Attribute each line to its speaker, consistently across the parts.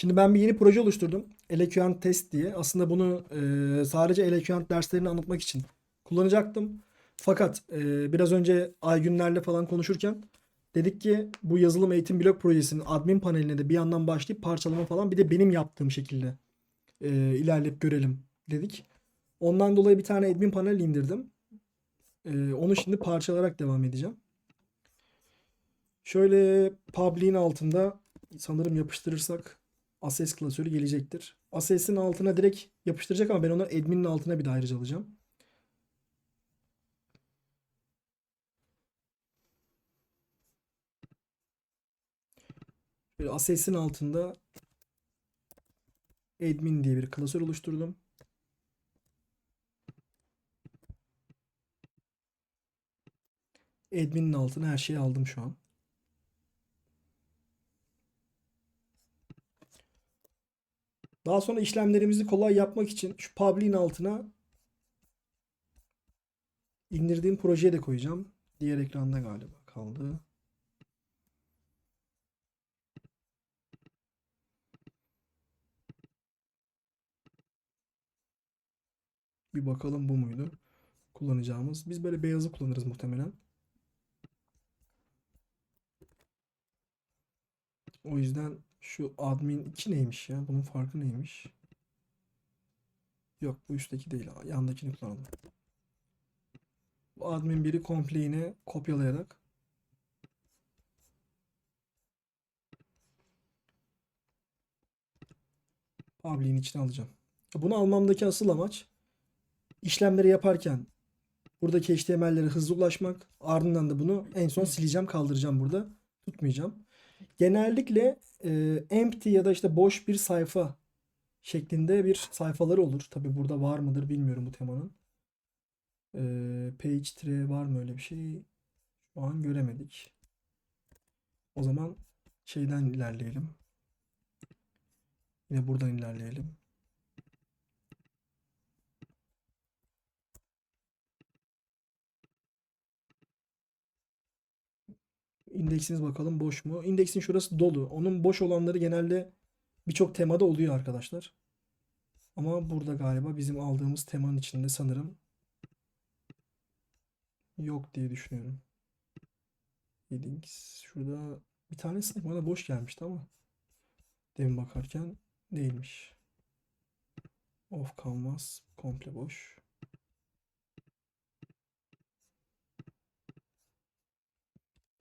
Speaker 1: Şimdi ben bir yeni proje oluşturdum. Eloquent Test diye. Aslında bunu e, sadece Eloquent derslerini anlatmak için kullanacaktım. Fakat e, biraz önce Aygünlerle falan konuşurken dedik ki bu yazılım eğitim blok projesinin admin paneline de bir yandan başlayıp parçalama falan bir de benim yaptığım şekilde e, ilerleyip görelim dedik. Ondan dolayı bir tane admin panel indirdim. E, onu şimdi parçalayarak devam edeceğim. Şöyle public'in altında sanırım yapıştırırsak Access klasörü gelecektir. Access'in altına direkt yapıştıracak ama ben onu admin'in altına bir de ayrıca alacağım. Böyle Access'in altında admin diye bir klasör oluşturdum. Admin'in altına her şeyi aldım şu an. Daha sonra işlemlerimizi kolay yapmak için şu public'in altına indirdiğim projeyi de koyacağım. Diğer ekranda galiba kaldı. Bir bakalım bu muydu kullanacağımız. Biz böyle beyazı kullanırız muhtemelen. O yüzden şu admin 2 neymiş ya? Bunun farkı neymiş? Yok bu üstteki değil. Yandakini kullanalım. Bu admin 1'i komple yine kopyalayarak Public'in içine alacağım. Bunu almamdaki asıl amaç işlemleri yaparken buradaki HTML'lere hızlı ulaşmak. Ardından da bunu en son sileceğim, kaldıracağım burada. Tutmayacağım. Genellikle e, empty ya da işte boş bir sayfa şeklinde bir sayfaları olur. Tabi burada var mıdır bilmiyorum bu temanın. E, page tree var mı öyle bir şey? Şu an göremedik. O zaman şeyden ilerleyelim. Yine buradan ilerleyelim. İndeksiniz bakalım boş mu? İndeksin şurası dolu. Onun boş olanları genelde birçok temada oluyor arkadaşlar. Ama burada galiba bizim aldığımız temanın içinde sanırım yok diye düşünüyorum. Headings. Şurada bir tanesi bana boş gelmişti ama demin bakarken değilmiş. Off canvas komple boş.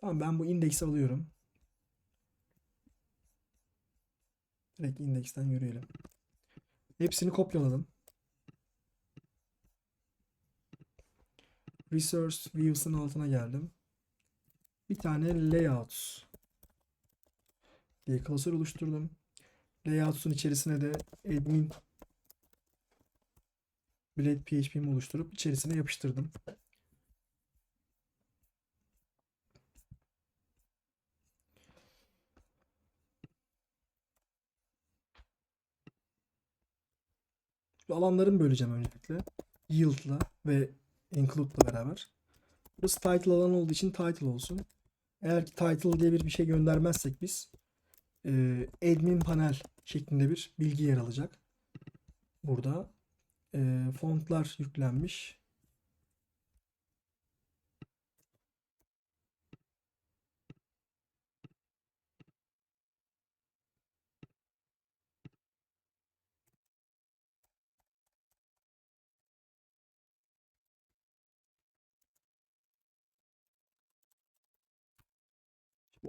Speaker 1: Tamam ben bu indeksi alıyorum. Direkt indeksten yürüyelim. Hepsini kopyaladım. Resource Views'ın altına geldim. Bir tane Layouts diye klasör oluşturdum. Layouts'un içerisine de admin Blade PHP'mi oluşturup içerisine yapıştırdım. Şu alanlarımı böleceğim öncelikle. Yield'la ve include'la beraber. Burası title alanı olduğu için title olsun. Eğer ki title diye bir bir şey göndermezsek biz e, admin panel şeklinde bir bilgi yer alacak. Burada e, fontlar yüklenmiş.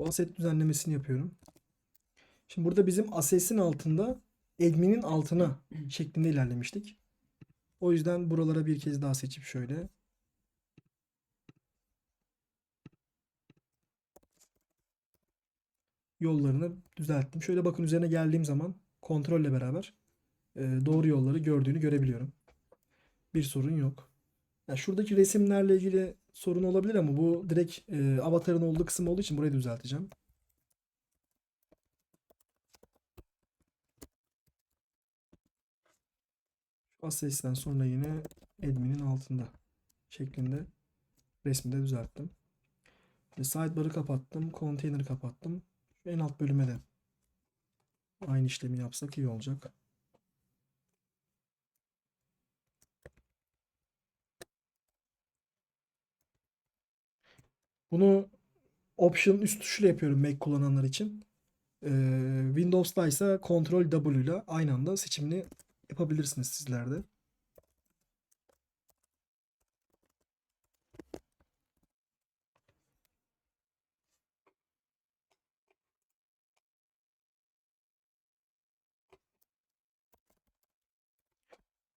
Speaker 1: Bu asset düzenlemesini yapıyorum. Şimdi burada bizim asset'in altında admin'in altına şeklinde ilerlemiştik. O yüzden buralara bir kez daha seçip şöyle yollarını düzelttim. Şöyle bakın üzerine geldiğim zaman kontrolle beraber e, doğru yolları gördüğünü görebiliyorum. Bir sorun yok. Yani şuradaki resimlerle ilgili sorun olabilir ama bu direkt e, avatarın olduğu kısım olduğu için burayı düzelteceğim. Access'ten sonra yine admin'in altında şeklinde resmi de düzelttim. Ve sidebar'ı kapattım. Container'ı kapattım. En alt bölüme de Aynı işlemi yapsak iyi olacak. Bunu Option üst tuşuyla yapıyorum Mac kullananlar için. Ee, Windows'ta ise Ctrl W ile aynı anda seçimini yapabilirsiniz sizler de.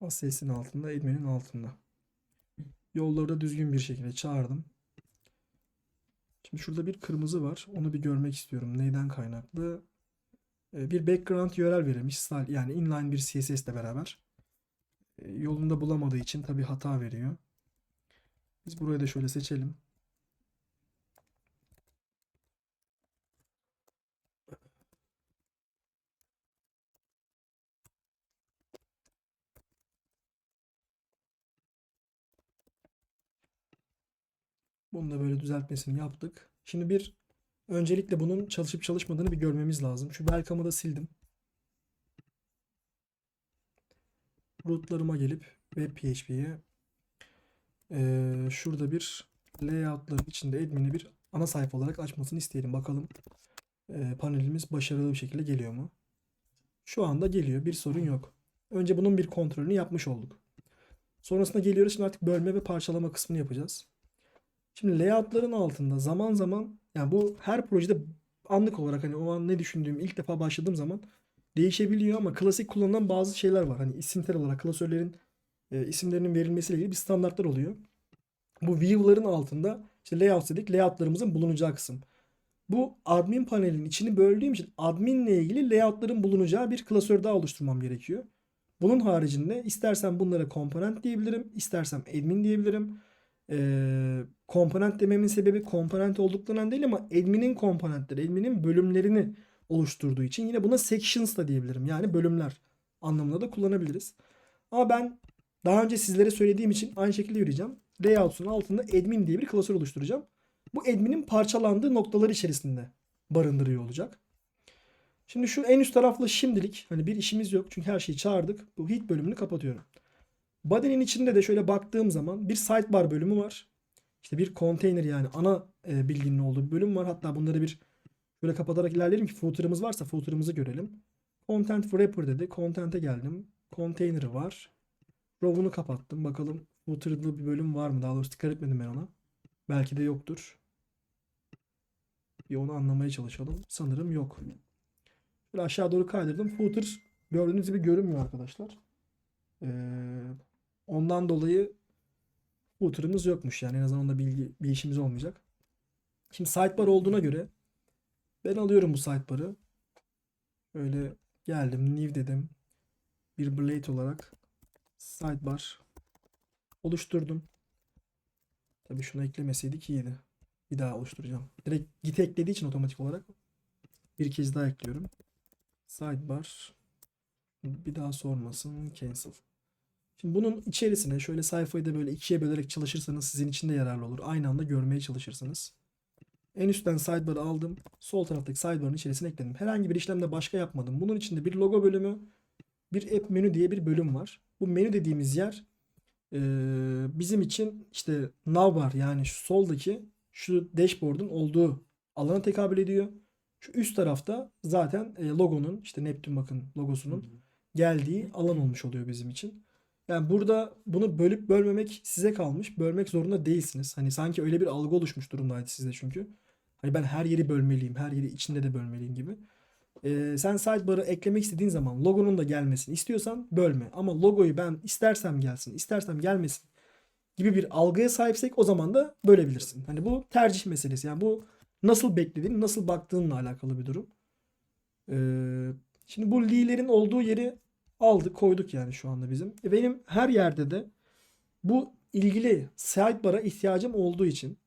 Speaker 1: Sesinin altında, admin'in altında. Yolları da düzgün bir şekilde çağırdım. Şimdi şurada bir kırmızı var. Onu bir görmek istiyorum. Neyden kaynaklı? Ee, Bir background URL verilmiş. Yani inline bir CSS ile beraber. Ee, Yolunda bulamadığı için tabii hata veriyor. Biz burayı da şöyle seçelim. Bunu da böyle düzeltmesini yaptık. Şimdi bir öncelikle bunun çalışıp çalışmadığını bir görmemiz lazım. Şu welcome'ı da sildim. Rootlarıma gelip web PHP'ye eee, şurada bir layoutların içinde admin'i bir ana sayfa olarak açmasını isteyelim. Bakalım eee, panelimiz başarılı bir şekilde geliyor mu? Şu anda geliyor. Bir sorun yok. Önce bunun bir kontrolünü yapmış olduk. Sonrasında geliyoruz. Şimdi artık bölme ve parçalama kısmını yapacağız. Şimdi layoutların altında zaman zaman yani bu her projede anlık olarak hani o an ne düşündüğüm ilk defa başladığım zaman değişebiliyor ama klasik kullanılan bazı şeyler var. Hani isimsel olarak klasörlerin e, isimlerinin verilmesiyle ilgili bir standartlar oluyor. Bu view'ların altında işte layout dedik layoutlarımızın bulunacağı kısım. Bu admin panelinin içini böldüğüm için adminle ilgili layoutların bulunacağı bir klasör daha oluşturmam gerekiyor. Bunun haricinde istersen bunlara komponent diyebilirim, istersem admin diyebilirim. Ee, komponent dememin sebebi komponent olduklarından değil ama admin'in komponentleri, admin'in bölümlerini oluşturduğu için yine buna sections da diyebilirim. Yani bölümler anlamında da kullanabiliriz. Ama ben daha önce sizlere söylediğim için aynı şekilde yürüyeceğim. Layout'un altında admin diye bir klasör oluşturacağım. Bu admin'in parçalandığı noktalar içerisinde barındırıyor olacak. Şimdi şu en üst tarafla şimdilik hani bir işimiz yok çünkü her şeyi çağırdık. Bu heat bölümünü kapatıyorum. Body'nin içinde de şöyle baktığım zaman bir sidebar bölümü var. İşte bir container yani ana e, bilginin olduğu bir bölüm var. Hatta bunları bir şöyle kapatarak ilerleyelim ki footer'ımız varsa footer'ımızı görelim. Content wrapper dedi. Content'e geldim. Container'ı var. Row'unu kapattım. Bakalım footer'lı bir bölüm var mı? Daha doğrusu dikkat etmedim ben ona. Belki de yoktur. Bir onu anlamaya çalışalım. Sanırım yok. Böyle aşağı doğru kaydırdım. Footer gördüğünüz gibi görünmüyor arkadaşlar. Ee, ondan dolayı footer'ımız yokmuş yani en azından onda bilgi bir işimiz olmayacak. Şimdi sidebar olduğuna göre ben alıyorum bu sidebar'ı. Böyle geldim new dedim. Bir blade olarak sidebar oluşturdum. Tabii şunu eklemeseydik iyiydi. Bir daha oluşturacağım. Direkt git eklediği için otomatik olarak bir kez daha ekliyorum. Sidebar bir daha sormasın cancel. Şimdi bunun içerisine şöyle sayfayı da böyle ikiye bölerek çalışırsanız sizin için de yararlı olur. Aynı anda görmeye çalışırsınız. En üstten sidebar'ı aldım. Sol taraftaki sidebar'ın içerisine ekledim. Herhangi bir işlemde başka yapmadım. Bunun içinde bir logo bölümü, bir app menü diye bir bölüm var. Bu menü dediğimiz yer bizim için işte navbar yani şu soldaki şu dashboard'un olduğu alana tekabül ediyor. Şu üst tarafta zaten logonun işte Neptün bakın logosunun geldiği alan olmuş oluyor bizim için. Yani burada bunu bölüp bölmemek size kalmış. Bölmek zorunda değilsiniz. Hani sanki öyle bir algı oluşmuş durumdaydı sizde çünkü. Hani ben her yeri bölmeliyim, her yeri içinde de bölmeliyim gibi. Ee, sen sidebar'ı eklemek istediğin zaman logonun da gelmesini istiyorsan bölme. Ama logoyu ben istersem gelsin, istersem gelmesin gibi bir algıya sahipsek o zaman da bölebilirsin. Hani bu tercih meselesi. Yani bu nasıl beklediğin, nasıl baktığınla alakalı bir durum. Ee, şimdi bu li'lerin olduğu yeri aldık, koyduk yani şu anda bizim. E, benim her yerde de bu ilgili sidebar'a ihtiyacım olduğu için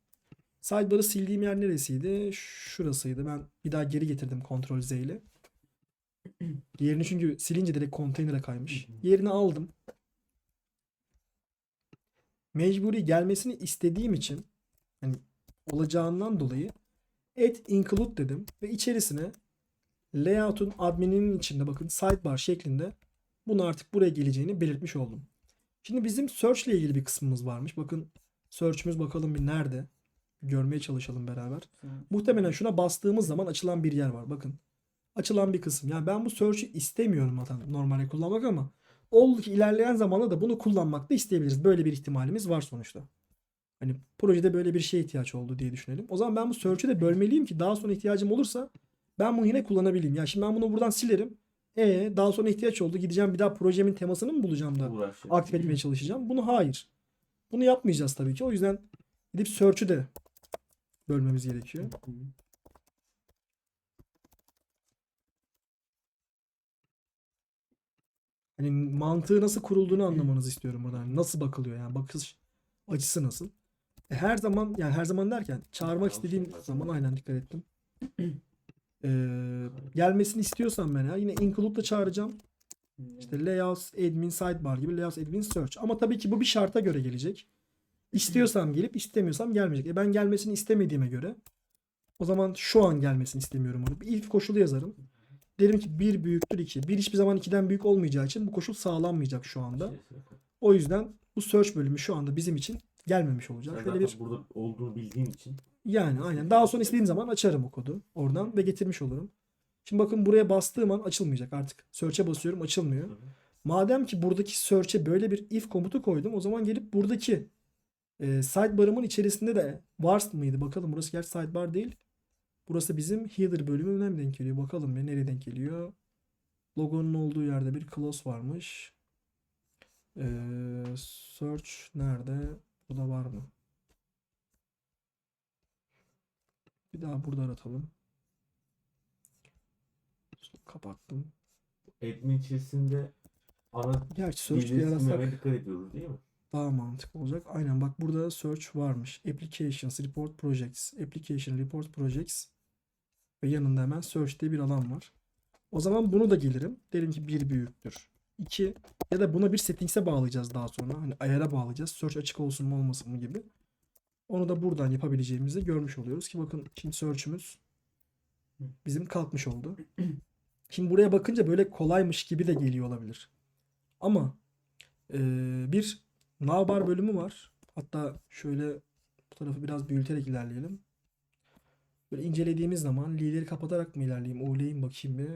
Speaker 1: sidebar'ı sildiğim yer neresiydi? Şurasıydı. Ben bir daha geri getirdim Ctrl Z ile. Yerini çünkü silince direkt konteyner'a kaymış. Yerini aldım. Mecburi gelmesini istediğim için hani olacağından dolayı add include dedim ve içerisine layout'un admininin içinde bakın sidebar şeklinde bunu artık buraya geleceğini belirtmiş oldum. Şimdi bizim search ile ilgili bir kısmımız varmış. Bakın search'ümüz bakalım bir nerede? Görmeye çalışalım beraber. Muhtemelen şuna bastığımız zaman açılan bir yer var. Bakın. Açılan bir kısım. Yani ben bu search'ü istemiyorum zaten normalde kullanmak ama oldu ki ilerleyen zamanda da bunu kullanmak da isteyebiliriz. Böyle bir ihtimalimiz var sonuçta. Hani projede böyle bir şeye ihtiyaç oldu diye düşünelim. O zaman ben bu search'ü de bölmeliyim ki daha sonra ihtiyacım olursa ben bunu yine kullanabileyim. Ya şimdi ben bunu buradan silerim. E daha sonra ihtiyaç oldu. Gideceğim bir daha projemin temasını mı bulacağım da
Speaker 2: Uğraşıyor.
Speaker 1: aktif etmeye çalışacağım. Bunu hayır. Bunu yapmayacağız tabii ki. O yüzden gidip search'ü de bölmemiz gerekiyor. Hani mantığı nasıl kurulduğunu anlamanızı istiyorum burada. Hani nasıl bakılıyor yani bakış açısı nasıl? E, her zaman yani her zaman derken çağırmak istediğim zaman aynen dikkat ettim. Ee, gelmesini istiyorsam ben ya yine include'la çağıracağım. İşte layouts, admin, sidebar gibi layouts, admin, search. Ama tabii ki bu bir şarta göre gelecek. İstiyorsam gelip istemiyorsam gelmeyecek. E ben gelmesini istemediğime göre o zaman şu an gelmesini istemiyorum onu. Bir ilk koşulu yazarım. Derim ki 1 büyüktür 2. 1 hiçbir zaman 2'den büyük olmayacağı için bu koşul sağlanmayacak şu anda. O yüzden bu search bölümü şu anda bizim için gelmemiş olacak.
Speaker 2: Sen
Speaker 1: Şöyle bir
Speaker 2: burada olduğunu bildiğin için
Speaker 1: yani aynen. Daha sonra istediğim zaman açarım o kodu oradan ve getirmiş olurum. Şimdi bakın buraya bastığım an açılmayacak artık. Search'e basıyorum açılmıyor. Madem ki buradaki search'e böyle bir if komutu koydum o zaman gelip buradaki e, sidebar'ımın içerisinde de vars mıydı? Bakalım burası gerçi sidebar değil. Burası bizim header bölümüne mi denk geliyor? Bakalım ya nereye denk geliyor? Logonun olduğu yerde bir clause varmış. E, search nerede? Burada var mı? Bir daha burada aratalım. Kapattım.
Speaker 2: admin içerisinde ana
Speaker 1: Gerçi search arasak
Speaker 2: silmemeye dikkat ediyoruz değil mi?
Speaker 1: daha mantıklı olacak. Aynen bak burada search varmış. Applications, Report Projects, Application, Report Projects ve yanında hemen search diye bir alan var. O zaman bunu da gelirim. Derim ki 1 büyüktür. 2 ya da buna bir settings'e bağlayacağız daha sonra. Hani ayara bağlayacağız. Search açık olsun mu olmasın mı gibi. Onu da buradan yapabileceğimizi görmüş oluyoruz ki bakın şimdi search'ümüz bizim kalkmış oldu. Şimdi buraya bakınca böyle kolaymış gibi de geliyor olabilir. Ama eee, bir navbar bölümü var. Hatta şöyle bu tarafı biraz büyüterek ilerleyelim. Böyle incelediğimiz zaman L'leri kapatarak mı ilerleyeyim? Mi bakayım bir.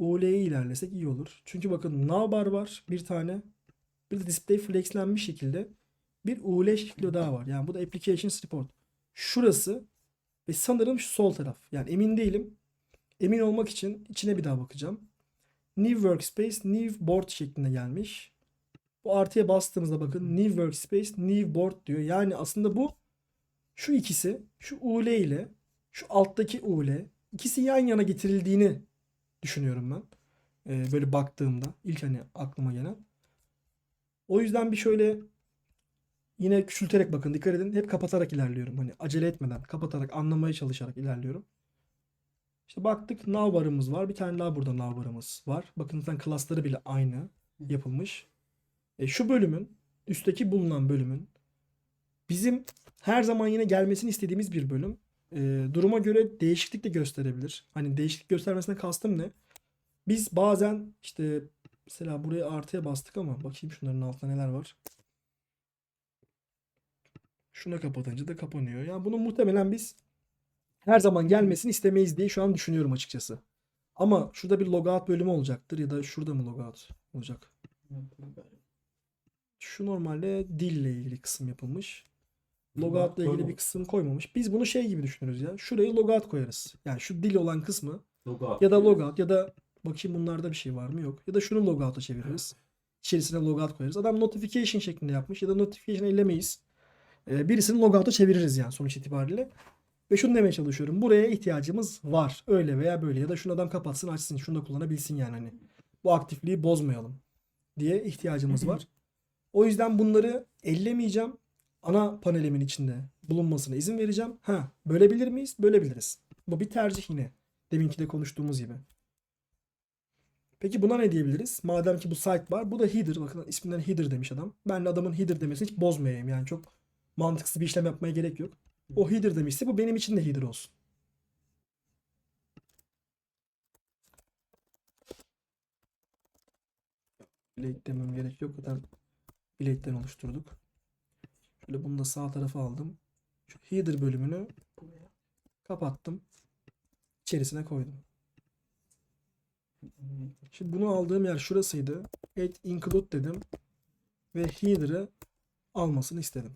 Speaker 1: UL'yi ilerlesek iyi olur. Çünkü bakın navbar var bir tane. Bir de display flexlenmiş şekilde bir UL şekli daha var. Yani bu da applications report. Şurası ve sanırım şu sol taraf. Yani emin değilim. Emin olmak için içine bir daha bakacağım. New workspace, new board şeklinde gelmiş. Bu artıya bastığımızda bakın new workspace, new board diyor. Yani aslında bu şu ikisi, şu UL ile şu alttaki UL ikisi yan yana getirildiğini düşünüyorum ben. Ee, böyle baktığımda ilk hani aklıma gelen. O yüzden bir şöyle yine küçülterek bakın dikkat edin. Hep kapatarak ilerliyorum. Hani acele etmeden kapatarak anlamaya çalışarak ilerliyorum. İşte baktık navbarımız var. Bir tane daha burada navbarımız var. Bakın zaten klasları bile aynı yapılmış. E, şu bölümün üstteki bulunan bölümün bizim her zaman yine gelmesini istediğimiz bir bölüm. E, duruma göre değişiklik de gösterebilir. Hani değişiklik göstermesine kastım ne? Biz bazen işte mesela buraya artıya bastık ama bakayım şunların altında neler var. Şuna kapatınca da kapanıyor. Yani bunu muhtemelen biz her zaman gelmesini istemeyiz diye şu an düşünüyorum açıkçası. Ama şurada bir logout bölümü olacaktır ya da şurada mı logout olacak? Şu normalde dille ilgili kısım yapılmış. Logout'la ilgili bir kısım koymamış. Biz bunu şey gibi düşünürüz ya. Şurayı logout koyarız. Yani şu dil olan kısmı
Speaker 2: Logout
Speaker 1: ya da logout ya da bakayım bunlarda bir şey var mı yok. Ya da şunu logout'a çeviririz. İçerisine logout koyarız. Adam notification şeklinde yapmış ya da notification ellemeyiz. Ee, birisini logout'a çeviririz yani sonuç itibariyle. Ve şunu demeye çalışıyorum. Buraya ihtiyacımız var. Öyle veya böyle ya da şunu adam kapatsın açsın. Şunu da kullanabilsin yani hani. Bu aktifliği bozmayalım diye ihtiyacımız var. O yüzden bunları ellemeyeceğim ana panelimin içinde bulunmasına izin vereceğim. Ha, bölebilir miyiz? Bölebiliriz. Bu bir tercih yine. Deminki de konuştuğumuz gibi. Peki buna ne diyebiliriz? Madem ki bu site var. Bu da header. Bakın isminden header demiş adam. Ben de adamın header demesini hiç bozmayayım. Yani çok mantıksız bir işlem yapmaya gerek yok. O header demişse bu benim için de header olsun. Bilate demem gerek yok. Zaten bilate'den oluşturduk. Şöyle bunu da sağ tarafa aldım. Şu header bölümünü kapattım. İçerisine koydum. Şimdi bunu aldığım yer şurasıydı. Add include dedim. Ve header'ı almasını istedim.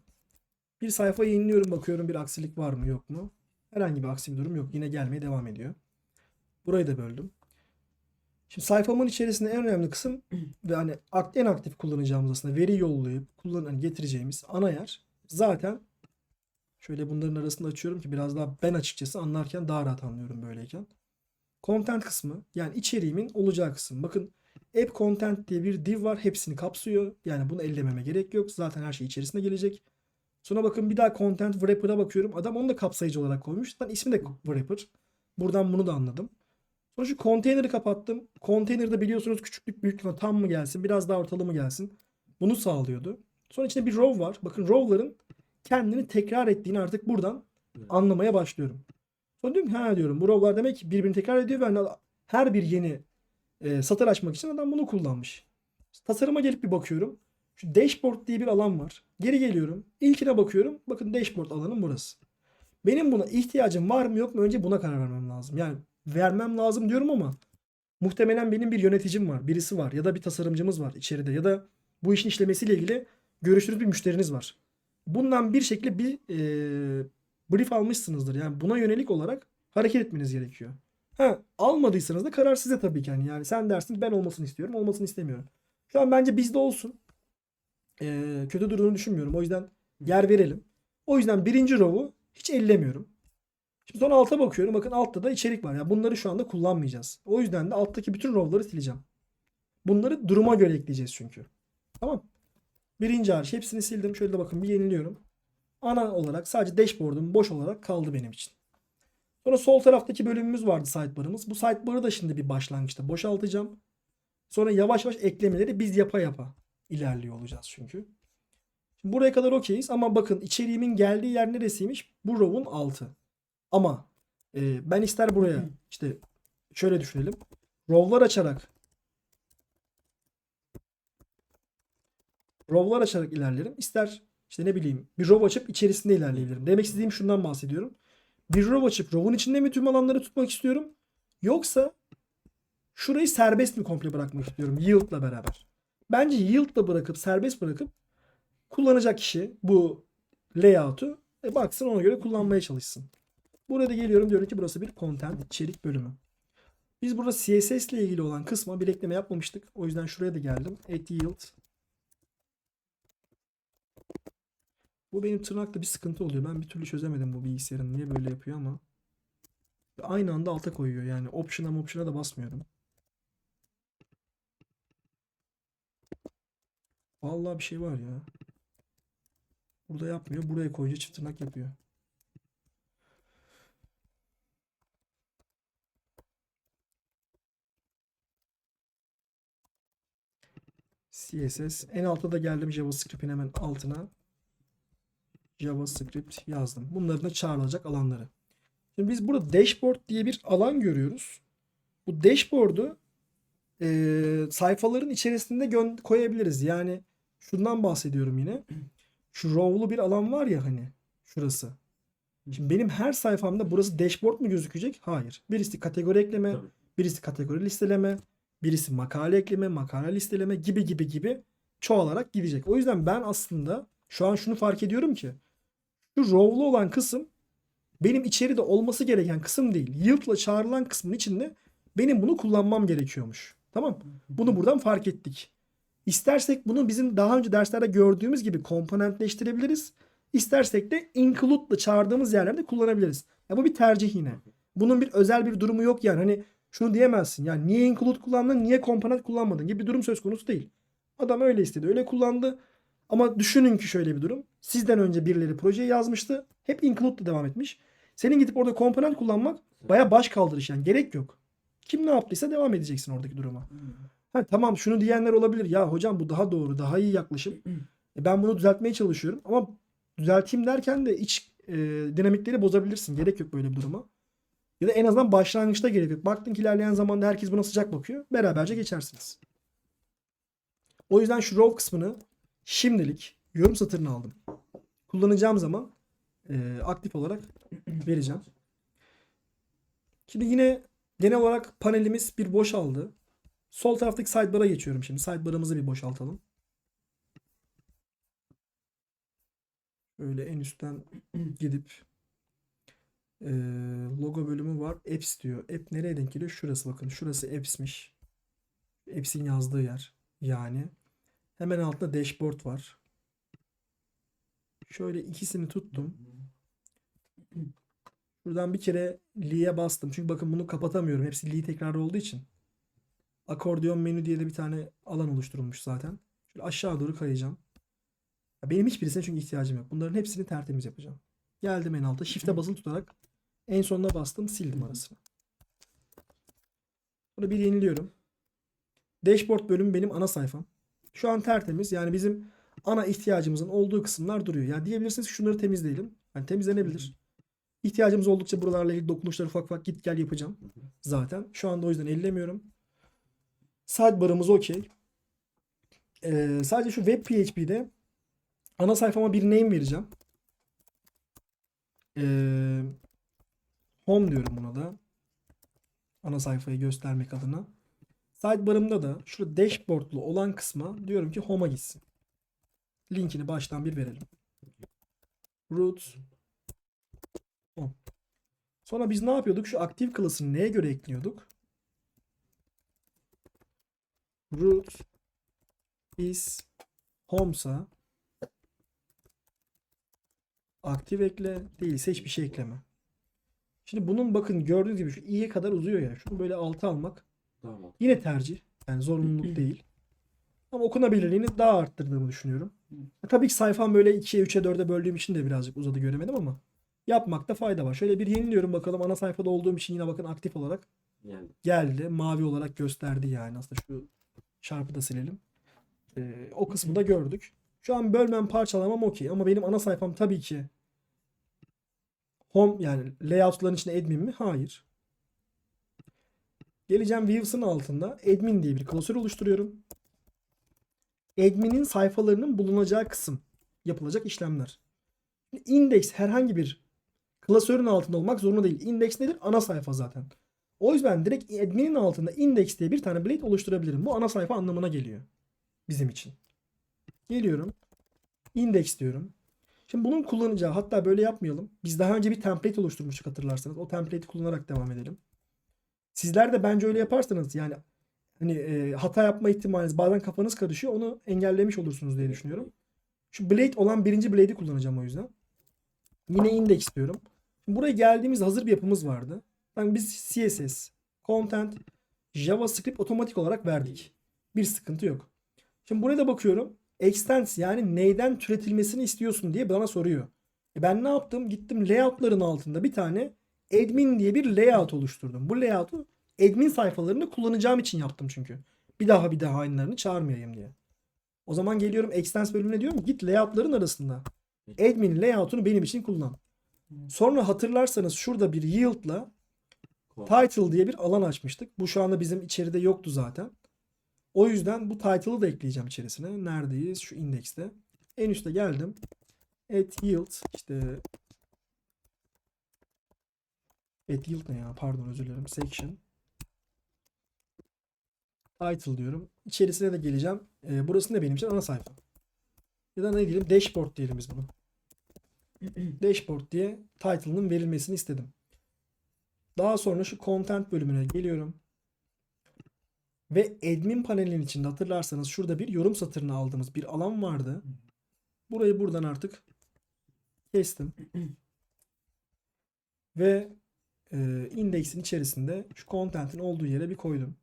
Speaker 1: Bir sayfa yayınlıyorum bakıyorum bir aksilik var mı yok mu? Herhangi bir aksi bir durum yok. Yine gelmeye devam ediyor. Burayı da böldüm. Şimdi sayfamın içerisinde en önemli kısım ve hani en aktif kullanacağımız aslında veri yollayıp kullan hani getireceğimiz ana yer zaten şöyle bunların arasında açıyorum ki biraz daha ben açıkçası anlarken daha rahat anlıyorum böyleyken. Content kısmı yani içeriğimin olacağı kısım. Bakın app content diye bir div var. Hepsini kapsıyor. Yani bunu ellememe gerek yok. Zaten her şey içerisinde gelecek. Sonra bakın bir daha content wrapper'a bakıyorum. Adam onu da kapsayıcı olarak koymuş. Zaten ismi de wrapper. Buradan bunu da anladım. Sonra şu konteynerı kapattım. Konteynerda biliyorsunuz küçüklük büyüklük tam mı gelsin, biraz daha ortalama gelsin. Bunu sağlıyordu. Sonra içinde bir row var. Bakın row'ların kendini tekrar ettiğini artık buradan
Speaker 2: Evet.
Speaker 1: anlamaya başlıyorum. Sonra diyorum ki ha diyorum bu row'lar demek ki birbirini tekrar ediyor ve hani her bir yeni e, satır açmak için adam bunu kullanmış. Tasarıma gelip bir bakıyorum. Şu dashboard diye bir alan var. Geri geliyorum. İlkine bakıyorum. Bakın dashboard alanım burası. Benim buna ihtiyacım var mı yok mu önce buna karar vermem lazım. Yani vermem lazım diyorum ama muhtemelen benim bir yöneticim var, birisi var ya da bir tasarımcımız var içeride ya da bu işin işlemesiyle ilgili görüştüğünüz bir müşteriniz var. Bundan bir şekilde bir e, brief almışsınızdır. Yani buna yönelik olarak hareket etmeniz gerekiyor. Ha, almadıysanız da karar size tabii ki. Yani, yani sen dersin ben olmasını istiyorum, olmasını istemiyorum. Şu an bence bizde olsun. E, kötü durduğunu düşünmüyorum. O yüzden yer verelim. O yüzden birinci row'u hiç ellemiyorum. Şimdi son alta bakıyorum. Bakın altta da içerik var. Ya bunları şu anda kullanmayacağız. O yüzden de alttaki bütün row'ları sileceğim. Bunları duruma göre ekleyeceğiz çünkü. Tamam. Birinci hariç hepsini sildim. Şöyle de bakın bir yeniliyorum. Ana olarak sadece dashboard'um boş olarak kaldı benim için. Sonra sol taraftaki bölümümüz vardı sidebar'ımız. Bu sidebar'ı da şimdi bir başlangıçta boşaltacağım. Sonra yavaş yavaş eklemeleri biz yapa yapa ilerliyor olacağız çünkü. Şimdi buraya kadar okeyiz ama bakın içeriğimin geldiği yer neresiymiş? Bu row'un altı. Ama e, ben ister buraya işte şöyle düşünelim. Row'lar açarak row'lar açarak ilerlerim. İster işte ne bileyim bir row açıp içerisinde ilerleyebilirim. Demek istediğim şundan bahsediyorum. Bir row açıp row'un içinde mi tüm alanları tutmak istiyorum? Yoksa şurayı serbest mi komple bırakmak istiyorum yield'la beraber? Bence yield'la bırakıp serbest bırakıp kullanacak kişi bu layout'u e, baksın ona göre kullanmaya çalışsın. Burada geliyorum diyorum ki burası bir content içerik bölümü. Biz burada CSS ile ilgili olan kısma bir ekleme yapmamıştık. O yüzden şuraya da geldim. Add yield. Bu benim tırnakta bir sıkıntı oluyor. Ben bir türlü çözemedim bu bilgisayarın niye böyle yapıyor ama. Aynı anda alta koyuyor yani. Option'a option'a da basmıyorum. Vallahi bir şey var ya. Burada yapmıyor. Buraya koyunca çift tırnak yapıyor. CSS. En alta da geldim JavaScript'in hemen altına. JavaScript yazdım. Bunların da çağrılacak alanları. Şimdi biz burada dashboard diye bir alan görüyoruz. Bu dashboard'u eee, sayfaların içerisinde koyabiliriz. Yani şundan bahsediyorum yine. Şu row'lu bir alan var ya hani şurası. Şimdi benim her sayfamda burası dashboard mu gözükecek? Hayır. Birisi kategori ekleme,
Speaker 2: Tabii.
Speaker 1: birisi kategori listeleme, birisi makale ekleme, makale listeleme gibi gibi gibi çoğalarak gidecek. O yüzden ben aslında şu an şunu fark ediyorum ki şu row'lu olan kısım benim içeride olması gereken kısım değil. Yield'la çağrılan kısmın içinde benim bunu kullanmam gerekiyormuş. Tamam. Bunu buradan fark ettik. İstersek bunu bizim daha önce derslerde gördüğümüz gibi komponentleştirebiliriz. İstersek de include'la çağırdığımız yerlerde kullanabiliriz. Ya bu bir tercih yine. Bunun bir özel bir durumu yok yani. Hani şunu diyemezsin. Yani niye include kullandın, niye komponent kullanmadın gibi bir durum söz konusu değil. Adam öyle istedi, öyle kullandı. Ama düşünün ki şöyle bir durum. Sizden önce birileri projeyi yazmıştı. Hep include'la devam etmiş. Senin gidip orada komponent kullanmak baya baş kaldırış yani. Gerek yok. Kim ne yaptıysa devam edeceksin oradaki duruma. Ha, tamam şunu diyenler olabilir. Ya hocam bu daha doğru, daha iyi yaklaşım. E, ben bunu düzeltmeye çalışıyorum. Ama düzelteyim derken de iç e, dinamikleri bozabilirsin. Gerek yok böyle bir duruma. Ya da en azından başlangıçta gerek. Baktın ki ilerleyen zamanda herkes buna sıcak bakıyor. Beraberce geçersiniz. O yüzden şu row kısmını şimdilik yorum satırını aldım. Kullanacağım zaman e, aktif olarak vereceğim. Şimdi yine genel olarak panelimiz bir boşaldı. Sol taraftaki sidebar'a geçiyorum şimdi. Sidebar'ımızı bir boşaltalım. Öyle en üstten gidip e, logo bölümü var. Apps diyor. App nereye denk geliyor? Şurası bakın. Şurası apps'miş. Apps'in yazdığı yer. Yani. Hemen altında dashboard var. Şöyle ikisini tuttum. Buradan bir kere Lee'ye bastım. Çünkü bakın bunu kapatamıyorum. Hepsi Lee tekrarı olduğu için. Akordeon menü diye de bir tane alan oluşturulmuş zaten. Şöyle aşağı doğru kayacağım. Ya Benim hiçbirisine çünkü ihtiyacım yok. Bunların hepsini tertemiz yapacağım. Geldim en alta. Shift'e basılı tutarak en sonuna bastım. Sildim arasını. Bunu bir yeniliyorum. Dashboard bölümü benim ana sayfam. Şu an tertemiz. Yani bizim ana ihtiyacımızın olduğu kısımlar duruyor. Yani diyebilirsiniz ki şunları temizleyelim. Yani temizlenebilir. İhtiyacımız oldukça buralarla ilgili dokunuşları ufak ufak git gel yapacağım. Zaten. Şu anda o yüzden ellemiyorum. Sidebar'ımız okey. Ee, sadece şu web PHP'de ana sayfama bir name vereceğim. Ee, home diyorum buna da. Ana sayfayı göstermek adına. Sidebar'ımda da şu dashboardlu olan kısma diyorum ki home'a gitsin. Linkini baştan bir verelim. Root home. Sonra biz ne yapıyorduk? Şu aktif klasını neye göre ekliyorduk? Root is home'sa aktif ekle değilse hiçbir şey ekleme. Şimdi bunun bakın gördüğünüz gibi şu i'ye kadar uzuyor ya. Şunu böyle alta almak
Speaker 2: Tamam.
Speaker 1: Yine tercih. Yani zorunluluk değil. Ama okunabilirliğini daha arttırdığımı düşünüyorum. E, Tabii ki sayfam böyle 2'ye 3'e 4'e böldüğüm için de birazcık uzadı göremedim ama yapmakta fayda var. Şöyle bir yeniliyorum bakalım ana sayfada olduğum için yine bakın aktif olarak
Speaker 2: Yani
Speaker 1: geldi. Mavi olarak gösterdi yani. Aslında şu çarpı da silelim. Ee, o kısmı da gördük. Şu an bölmem parçalamam okey ama benim ana sayfam tabii ki home yani layoutların içinde admin mi? Hayır. Geleceğim Views'ın altında admin diye bir klasör oluşturuyorum. Admin'in sayfalarının bulunacağı kısım yapılacak işlemler. Index herhangi bir klasörün altında olmak zorunda değil. Index nedir? Ana sayfa zaten. O yüzden direkt admin'in altında index diye bir tane blade oluşturabilirim. Bu ana sayfa anlamına geliyor. Bizim için. Geliyorum. Index diyorum. Şimdi bunun kullanacağı hatta böyle yapmayalım. Biz daha önce bir template oluşturmuştuk hatırlarsanız. O template'i kullanarak devam edelim. Sizler de bence öyle yaparsanız yani hani e, hata yapma ihtimaliniz bazen kafanız karışıyor. Onu engellemiş olursunuz diye düşünüyorum. Şu blade olan birinci blade'i kullanacağım o yüzden. Yine index diyorum. Şimdi buraya geldiğimizde hazır bir yapımız vardı. Yani biz CSS, content, JavaScript otomatik olarak verdik. Bir sıkıntı yok. Şimdi buraya da bakıyorum. Extends yani neyden türetilmesini istiyorsun diye bana soruyor. E ben ne yaptım? Gittim layoutların altında bir tane admin diye bir layout oluşturdum. Bu layout'u admin sayfalarını kullanacağım için yaptım çünkü. Bir daha bir daha aynılarını çağırmayayım diye. O zaman geliyorum extends bölümüne diyorum git layoutların arasında admin layout'unu benim için kullan. Sonra hatırlarsanız şurada bir yield'la title diye bir alan açmıştık. Bu şu anda bizim içeride yoktu zaten. O yüzden bu title'ı da ekleyeceğim içerisine. Neredeyiz? Şu indekste. En üste geldim. At yield işte at yield ne ya? Pardon özür dilerim. Section. Title diyorum. İçerisine de geleceğim. Ee, burası ne benim için? Ana sayfa. Ya da ne diyelim? Dashboard diyelim biz bunu. Dashboard diye title'ının verilmesini istedim. Daha sonra şu content bölümüne geliyorum. Ve admin panelinin içinde hatırlarsanız şurada bir yorum satırını aldığımız bir alan vardı. Burayı buradan artık kestim. Ve e, indeksin içerisinde şu content'in olduğu yere bir koydum.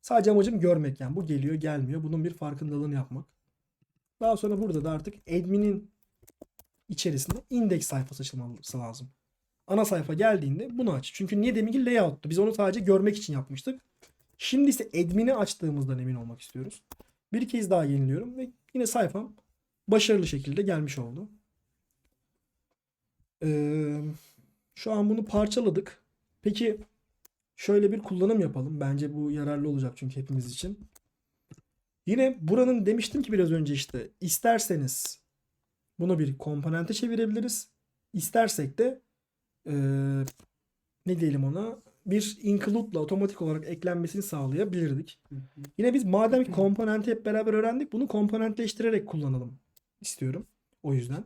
Speaker 1: Sadece amacım görmek yani bu geliyor gelmiyor. Bunun bir farkındalığını yapmak. Daha sonra burada da artık admin'in içerisinde index sayfası açılması lazım. Ana sayfa geldiğinde bunu aç. Çünkü niye deminki layout'tu. Biz onu sadece görmek için yapmıştık. Şimdi ise admin'i açtığımızdan emin olmak istiyoruz. Bir kez daha yeniliyorum ve yine sayfam başarılı şekilde gelmiş oldu. Ee, şu an bunu parçaladık. Peki şöyle bir kullanım yapalım. Bence bu yararlı olacak çünkü hepimiz için. Yine buranın demiştim ki biraz önce işte isterseniz bunu bir komponente çevirebiliriz. İstersek de eee, ne diyelim ona bir include'la otomatik olarak eklenmesini sağlayabilirdik. Yine biz madem ki komponenti hep beraber öğrendik bunu komponentleştirerek kullanalım istiyorum. O yüzden.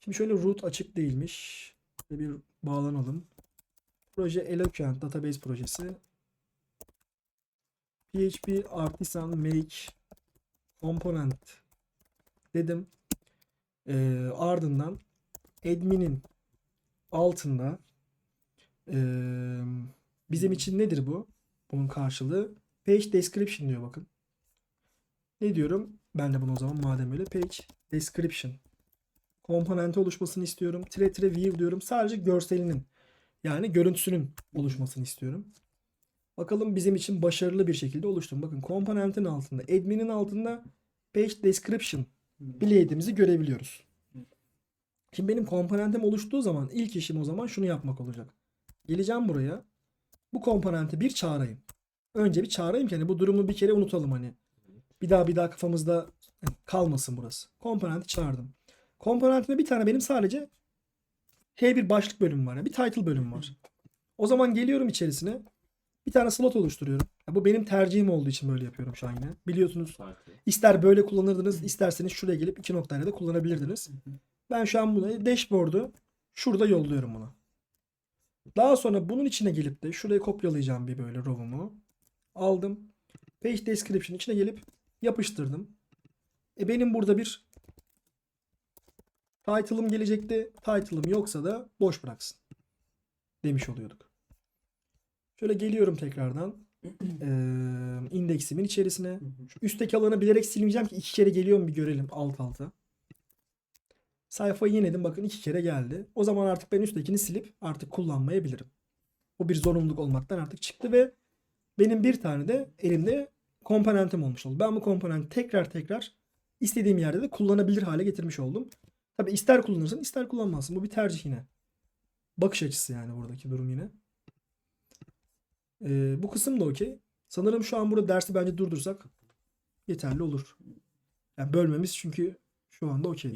Speaker 1: Şimdi şöyle root açık değilmiş. Şöyle bir bağlanalım. Proje Eloquent database projesi. PHP artisan make component dedim. Ee, ardından admin'in altında ee, bizim için nedir bu? Bunun karşılığı page description diyor bakın. Ne diyorum? Ben de bunu o zaman madem öyle page description komponenti oluşmasını istiyorum. Tire tire view diyorum. Sadece görselinin yani görüntüsünün oluşmasını istiyorum. Bakalım bizim için başarılı bir şekilde oluştu. mu? Bakın komponentin altında, admin'in altında page description blade'imizi görebiliyoruz. Şimdi benim komponentim oluştuğu zaman ilk işim o zaman şunu yapmak olacak. Geleceğim buraya. Bu komponenti bir çağırayım. Önce bir çağırayım ki hani bu durumu bir kere unutalım hani. Bir daha bir daha kafamızda kalmasın burası. Komponenti çağırdım. Komponentimde bir tane benim sadece H1 başlık bölümü var. ya, Bir title bölümü var. O zaman geliyorum içerisine. Bir tane slot oluşturuyorum. Ya bu benim tercihim olduğu için böyle yapıyorum şu an yine. Biliyorsunuz ister böyle kullanırdınız isterseniz şuraya gelip iki noktayla da kullanabilirdiniz. Ben şu an bunu dashboard'u şurada yolluyorum buna. Daha sonra bunun içine gelip de şuraya kopyalayacağım bir böyle row'umu. Aldım. Page description içine gelip yapıştırdım. E benim burada bir title'ım gelecekti. Title'ım yoksa da boş bıraksın. Demiş oluyorduk. Şöyle geliyorum tekrardan. Eee indeksimin içerisine. Üstteki alanı bilerek silmeyeceğim ki iki kere geliyor mu bir görelim alt alta. Sayfayı yeniledim bakın iki kere geldi. O zaman artık ben üsttekini silip artık kullanmayabilirim. Bu bir zorunluluk olmaktan artık çıktı ve benim bir tane de elimde komponentim olmuş oldu. Ben bu komponenti tekrar tekrar istediğim yerde de kullanabilir hale getirmiş oldum. Tabi ister kullanırsın ister kullanmazsın. Bu bir tercih yine. Bakış açısı yani buradaki durum yine. Ee, bu kısım da okey. Sanırım şu an burada dersi bence durdursak yeterli olur. Yani bölmemiz çünkü şu anda okey.